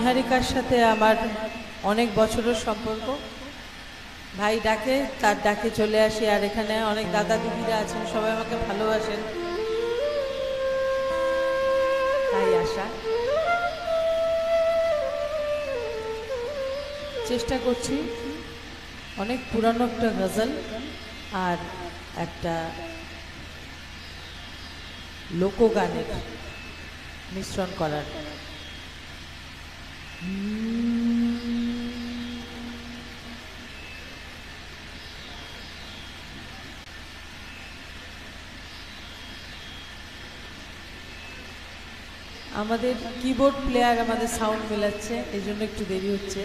নিহারিকার সাথে আমার অনেক বছরের সম্পর্ক। ভাই ডাকে, তার ডাকে চলে আসি, আর এখানে অনেক দাদা দিদিরা আছেন, সবাই আমাকে ভালোবাসেন। আশা। চেষ্টা করছি, অনেক পুরানো একটা গজল আর একটা লোকগানের মিশ্রণ করার। আমাদের কিবোর্ড প্লেয়ার আমাদের সাউন্ড মেলাচ্ছে এই জন্য একটু দেরি হচ্ছে।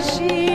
আর